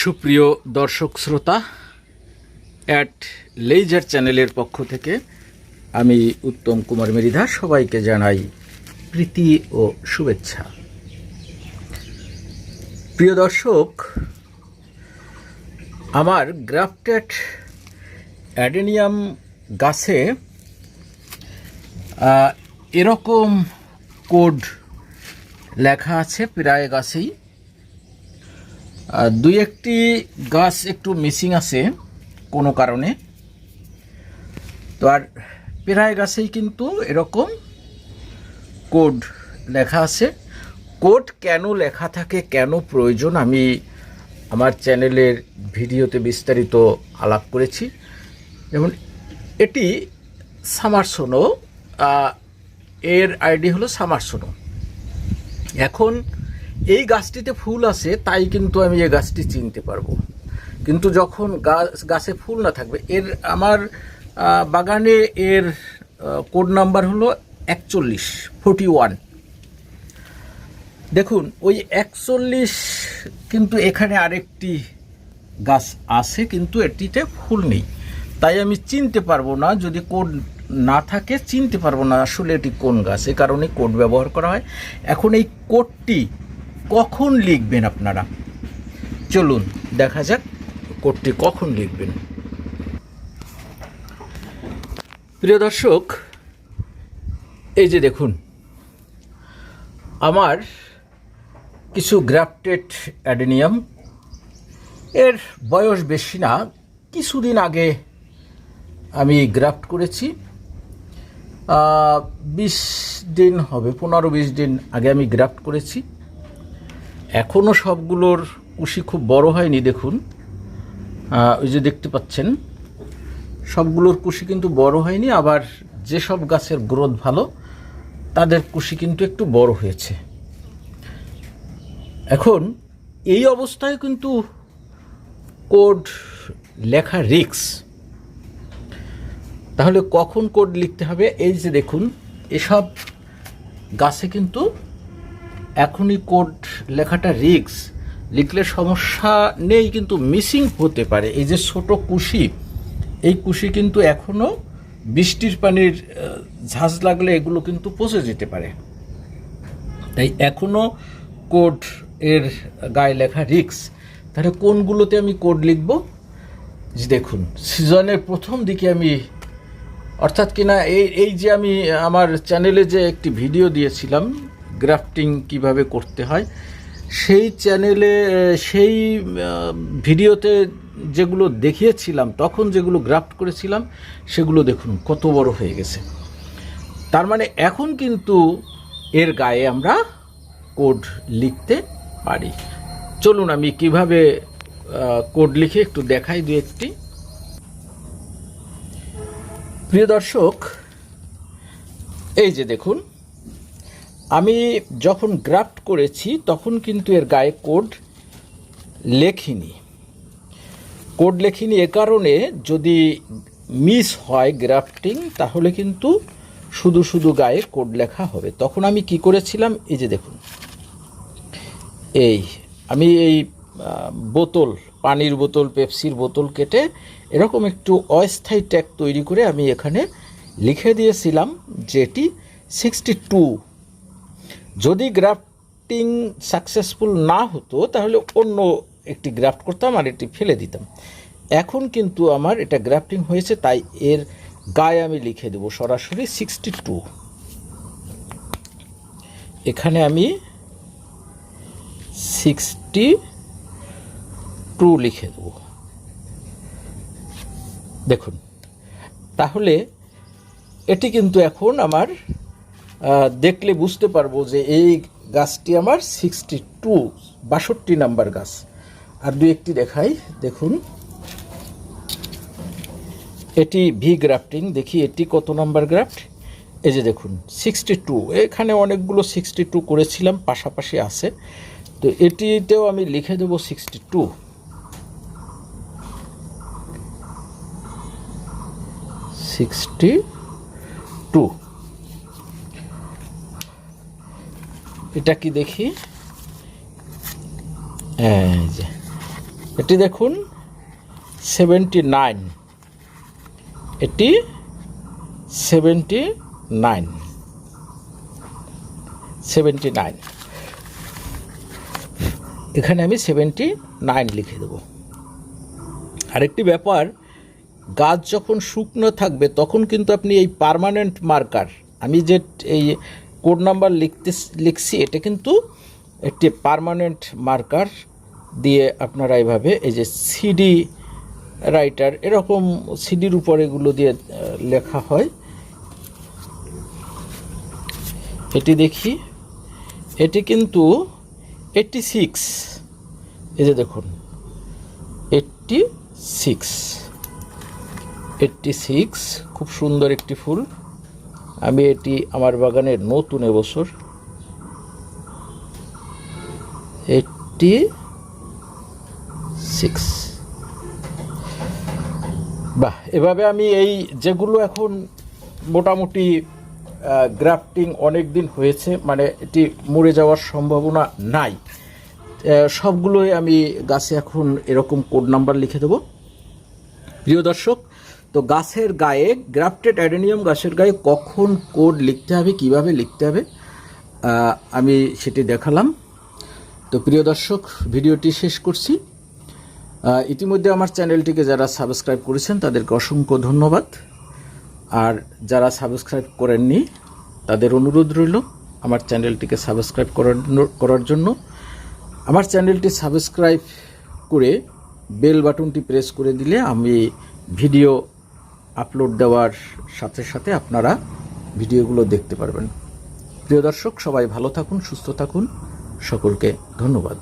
সুপ্রিয় দর্শক শ্রোতা অ্যাট লেজার চ্যানেলের পক্ষ থেকে আমি উত্তম কুমার মেরিধা সবাইকে জানাই প্রীতি ও শুভেচ্ছা। প্রিয় দর্শক, আমার গ্রাফটেড অ্যাডেনিয়াম গাছে এরকম কোড লেখা আছে প্রায় গাছেই। দুই একটি গাছ একটু মিসিং আছে কোনো কারণে। তো আর প্রায় গাছেই কিন্তু এরকম কোড লেখা আছে। কোড কেন লেখা থাকে, কেন প্রয়োজন আমি আমার চ্যানেলের ভিডিওতে বিস্তারিত আলাপ করেছি। যেমন এটি সামারসোনো এর আইডি হলো সামারসোনো এখন এই গাছটিতে ফুল আছে, তাই কিন্তু আমি এই গাছটি চিনতে পারব। কিন্তু যখন গাছ, গাছে ফুল না থাকবে, এর আমার বাগানে এর কোড নাম্বার হলো একচল্লিশ ফোর্টি ওয়ান দেখুন, ওই একচল্লিশ কিন্তু এখানে আরেকটি গাছ আছে, কিন্তু এটিতে ফুল নেই। তাই আমি চিনতে পারব না, যদি কোড না থাকে, চিনতে পারব না আসলে এটি কোন গাছ, এ কারণে কোড ব্যবহার করা হয়। এখন এই কোডটি কখন লিখবেন আপনারা? চলুন, দেখা যাক কোডটি কখন লিখবেন। প্রিয় দর্শক, এই যে দেখুন, আমার কিছু গ্রাফটেড অ্যাডেনিয়াম, এর বয়স বেশি না, কিছুদিন আগে আমি গ্রাফট করেছি। বিশ দিন হবে, পনেরো বিশ দিন আগে আমি গ্রাফট করেছি। এখনও সবগুলোর কুশি খুব বড় হয়নি, দেখুন। ওই যে দেখতে পাচ্ছেন, সবগুলোর কুশি কিন্তু বড় হয়নি, আবার যেসব গাছের গ্রোথ ভালো, তাদের কুশি কিন্তু একটু বড় হয়েছে। এখন, এই অবস্থায় কিন্তু কোড লেখা রিক্স তাহলে কখন কোড লিখতে হবে? এই যে দেখুন, এসব গাছে কিন্তু এখনই কোড লেখাটা রিক্স লিখলে সমস্যা নেই, কিন্তু মিসিং হতে পারে। এই যে ছোট কুশি, এই কুশি কিন্তু এখনও বৃষ্টির পানির ঝাঁজ লাগলে এগুলো কিন্তু পচে যেতে পারে। তাই এখনও কোড এর গায়ে লেখা রিক্স তাহলে কোনগুলোতে আমি কোড লিখব? দেখুন সিজনের প্রথম দিকে আমি, অর্থাৎ কিনা এই এই যে আমি আমার চ্যানেলে যে একটি ভিডিও দিয়েছিলাম গ্রাফটিং কীভাবে করতে হয়, সেই চ্যানেলে সেই ভিডিওতে যেগুলো দেখিয়েছিলাম, তখন যেগুলো গ্রাফট করেছিলাম, সেগুলো দেখুন কত বড় হয়ে গেছে। তার মানে এখন কিন্তু এর গায়ে আমরা কোড লিখতে পারি। চলুন আমি কীভাবে কোড লিখে একটু দেখাই দু একটি। প্রিয় দর্শক, এই যে দেখুন আমি যখন গ্রাফট করেছি, তখন কিন্তু এর গায়ে কোড লেখিনি। কোড লেখিনি এ কারণে যদি মিস হয় গ্রাফটিং, তাহলে কিন্তু শুধু শুধু গায়ে কোড লেখা হবে। তখন আমি কি করেছিলাম? এই যে দেখুন। এই, আমি এই বোতল, পানির বোতল, পেপসির বোতল কেটে এরকম একটু অস্থায়ী ট্যাগ তৈরি করে আমি এখানে লিখে দিয়েছিলাম, যেটি সিক্সটি টু যদি গ্রাফটিং সাকসেসফুল না হতো, তাহলে অন্য একটি গ্রাফট করতাম আর এটি ফেলে দিতাম। এখন কিন্তু আমার এটা গ্রাফটিং হয়েছে, তাই এর গায়ে আমি লিখে দেবো সরাসরি সিক্সটি টু। এখানে আমি সিক্সটি টু লিখে দেবো। দেখুন, তাহলে এটি কিন্তু এখন আমার দেখলে বুঝতে পারব যে এই গাছটি আমার সিক্সটি টু বাষট্টি নাম্বার গাছ। আর দু একটি দেখাই, দেখুন। এটি ভি গ্রাফটিং দেখি এটি কত নাম্বার গ্রাফট এই যে দেখুন সিক্সটি টু এখানে অনেকগুলো সিক্সটি টু করেছিলাম, পাশাপাশি আছে। তো এটিতেও আমি লিখে দেবো সিক্সটি টু সিক্সটি টু এটা কি দেখি? এটি দেখুন সেভেন্টি নাইন এটি সেভেন্টি নাইন সেভেন্টি নাইন এখানে আমি সেভেন্টি নাইন লিখে দেবো। আরেকটি ব্যাপার, গাছ যখন শুকনো থাকবে, তখন কিন্তু আপনি এই পার্মানেন্ট মার্কার আমি যে এই কোড নাম্বার লিখতে লিখছি, এটা কিন্তু একটি পার্মানেন্ট মার্কার দিয়ে আপনারা এইভাবে এই যে সিডি রাইটার এরকম সিডির উপর এগুলো দিয়ে লেখা হয়। এটি দেখি। এটি কিন্তু এইটটি সিক্স এই যে দেখুন এইটটি সিক্স এইটটি সিক্স খুব সুন্দর একটি ফুল। আমি এটি আমার বাগানের নতুন এবছর। এইটটি সিক্স বাহ, এভাবে আমি এই যেগুলো এখন মোটামুটি গ্রাফটিং অনেক দিন হয়েছে মানে এটি মরে যাওয়ার সম্ভাবনা নাই। সবগুলোই আমি গাছে এখন এরকম কোড নাম্বার লিখে দেবো। প্রিয় দর্শক তো গাছের গায়ে, গ্রাফটেড অ্যাডেনিয়াম গাছের গায়ে কখন কোড লিখতে হবে, কীভাবে লিখতে হবে আমি সেটি দেখালাম। তো প্রিয় দর্শক, ভিডিওটি শেষ করছি। ইতিমধ্যে আমার চ্যানেলটিকে যারা সাবস্ক্রাইব করেছেন, তাদেরকে অসংখ্য ধন্যবাদ। আর যারা সাবস্ক্রাইব করেননি, তাদের অনুরোধ রইল আমার চ্যানেলটিকে সাবস্ক্রাইব করার করার জন্য। আমার চ্যানেলটি সাবস্ক্রাইব করে বেল বাটনটি প্রেস করে দিলে আমি ভিডিও আপলোড দেওয়ার সাথে সাথে আপনারা ভিডিওগুলো দেখতে পারবেন। প্রিয় দর্শক, সবাই ভালো থাকুন, সুস্থ থাকুন। সকলকে ধন্যবাদ।